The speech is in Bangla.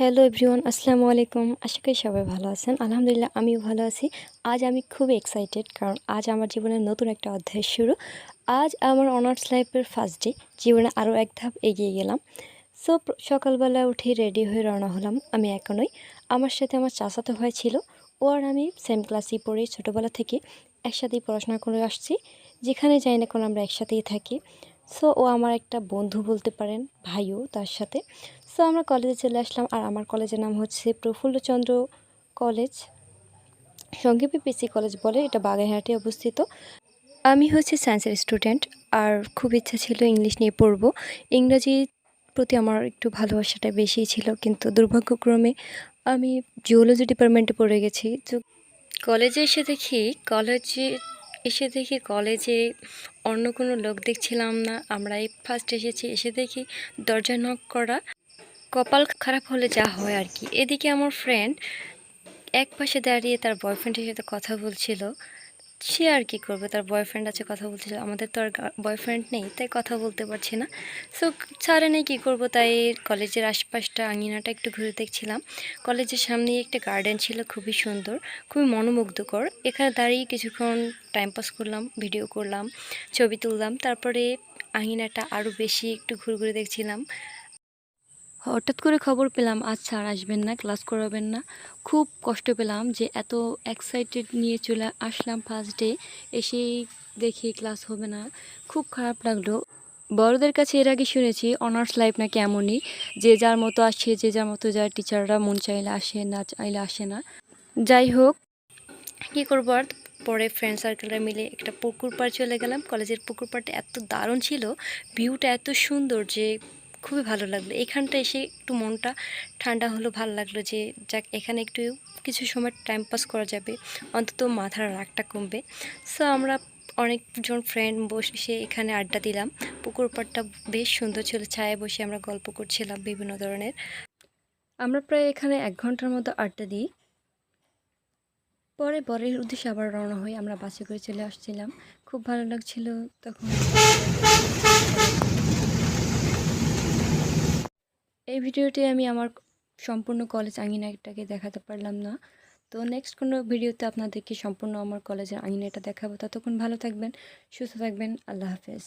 হ্যালো এভরিওয়ান আসসালামু আলাইকুম আশা করি সবাই ভালো আছেন। আলহামদুলিল্লাহ, আমিও ভালো আছি। আজ আমি খুব এক্সাইটেড কারণ আজ আমার জীবনের নতুন একটা অধ্যায় শুরু। আজ আমার অনার্স লাইফের ফার্স্ট ডে জীবনে আরও এক ধাপ এগিয়ে গেলাম। সো সকালবেলা উঠে রেডি হয়ে রওনা হলাম আমি এখনই। আমার সাথে আমার চাচাতো ভাই ছিল। ও আর আমি সেম ক্লাসেই পড়ি ছোটোবেলা থেকে একসাথেই পড়াশোনা করে আসছি। যেখানে যাই না কোনো আমরা একসাথেই থাকি। সো ও আমার একটা বন্ধু বলতে পারেন, ভাইও তার সাথে। সো আমরা কলেজে চলে আসলাম আর আমার কলেজের নাম হচ্ছে প্রফুল্লচন্দ্র কলেজ সংক্ষেপে পিসি কলেজ বলে, এটা বাগেরহাটে অবস্থিত। আমি হচ্ছে সায়েন্সের স্টুডেন্ট আর খুব ইচ্ছা ছিল ইংলিশ নিয়ে পড়ব। ইংরাজির প্রতি আমার একটু ভালোবাসাটা বেশি ছিল, কিন্তু দুর্ভাগ্যক্রমে আমি জিওলজি ডিপার্টমেন্টে পড়ে গেছি। তো কলেজে এসে দেখি কলেজে এসে দেখি কলেজে অন্য কোনো লোক দেখছিলাম না। আমরা এই ফার্স্ট এসেছি, এসে দেখি দরজা নক করা। কপাল খারাপ হলে যা হয় আর কি। এদিকে আমার ফ্রেন্ড এক পাশে দাঁড়িয়ে তার বয়ফ্রেন্ডের সাথে কথা বলছিল। সে আর কি করবে? তার বয়ফ্রেন্ড আছে, কথা বলছিল। আমাদের তো আর বয়ফ্রেন্ড নেই, তাই কথা বলতে পারছি না। সো ছাড়ে নেই কী করব? তাই কলেজের আশপাশটা, আঙিনাটা একটু ঘুরে দেখছিলাম। কলেজের সামনে একটা গার্ডেন ছিল, খুবই সুন্দর, খুবই মনোমুগ্ধকর। এখানে দাঁড়িয়ে কিছুক্ষণ টাইম পাস করলাম ভিডিও করলাম, ছবি তুললাম। তারপরে আঙিনাটা আরও বেশি একটু ঘুরে ঘুরে দেখছিলাম। হঠাৎ করে খবর পেলাম, আজ স্যার আসবেন না, ক্লাস করাবেন না। খুব কষ্ট পেলাম যে এত এক্সাইটেড নিয়ে চলে আসলাম ফার্স্ট ডে এসেই দেখি ক্লাস হবে না। খুব খারাপ লাগল। বড়দের কাছে এর আগে শুনেছি অনার্স লাইফ নাকি এমনই, যে যার মতো আসে, যে যার মতো যায় টিচাররা মন চাইলে আসে, না চাইলে আসে না। যাই হোক, কী করব আর? পরে ফ্রেন্ড সার্কেলরা মিলে একটা পুকুর পাড় চলে গেলাম। কলেজের পুকুর পাড়টা এত দারুণ ছিল ভিউটা এত সুন্দর যে খুবই ভালো লাগল। এখানটা এসে একটু মনটা ঠান্ডা হলো, ভালো লাগল যে যাক, এখানে একটু কিছু সময় টাইম পাস করা যাবে। অন্তত মাথার রাগটা কমবে। সো আমরা অনেকজন ফ্রেন্ড বসে এখানে আড্ডা দিলাম। পুকুর পাড়টা বেশ সুন্দর ছিল। ছায়া বসে আমরা গল্প করছিলাম বিভিন্ন ধরনের। আমরা প্রায় এখানে এক ঘণ্টার মতো আড্ডা দিই। পরে পরের উদ্দেশ্যে আবার রওনা হয়ে আমরা বাসে করে চলে আসছিলাম। খুব ভালো লাগছিল তখন। এই ভিডিওতে আমি আমার সম্পূর্ণ কলেজ আঙিনাটাকে দেখাতে পারলাম না। তো নেক্সট কোনো ভিডিওতে আপনাদেরকে সম্পূর্ণ আমার কলেজের আঙিনাটা দেখাবো। ততক্ষণ ভালো থাকবেন, সুস্থ থাকবেন, আল্লাহ হাফেজ।